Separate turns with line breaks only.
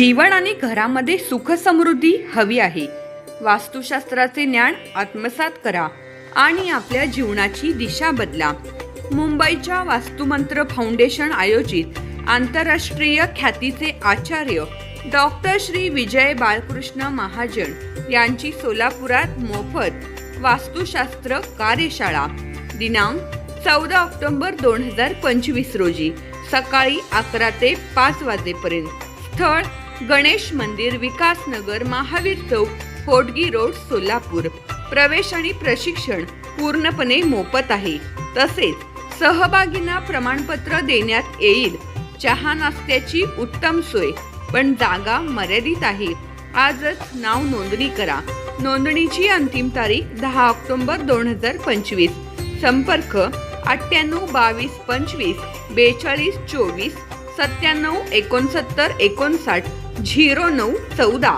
जीवन आणि घरामध्ये सुख समृद्धी हवी आहे. वास्तुशास्त्राचे ज्ञान आत्मसात करा आणि आपल्या जीवनाची दिशा बदला. मुंबईच्या वास्तुमंत्र फाउंडेशन आयोजित आंतरराष्ट्रीय ख्यातीचे आचार्य डॉक्टर श्री विजय बाळकृष्ण महाजन यांची सोलापुरात मोफत वास्तुशास्त्र कार्यशाळा. दिनांक चौदा ऑक्टोबर दोन हजार पंचवीस रोजी सकाळी अकरा ते पाच वाजेपर्यंत. स्थळ गणेश मंदिर विकास नगर महावीर चौक होटगी रोड सोलापूर. प्रवेश आणि प्रशिक्षण पूर्णपणे मोफत आहे. तसेच सहभागींना प्रमाणपत्र देण्यात येईल. चहा नाश्त्याची उत्तम सोय. पण जागा मर्यादित आहे. आजच नाव नोंदणी करा. नोंदणीची अंतिम तारीख दहा ऑक्टोंबर दोन हजार पंचवीस. संपर्क अठ्ठ्याण्णव बावीस पंचवीस बेचाळीस चोवीस सत्त्याण्णव एकोणसत्तर एकोणसाठ. झिरो नऊ चौदा.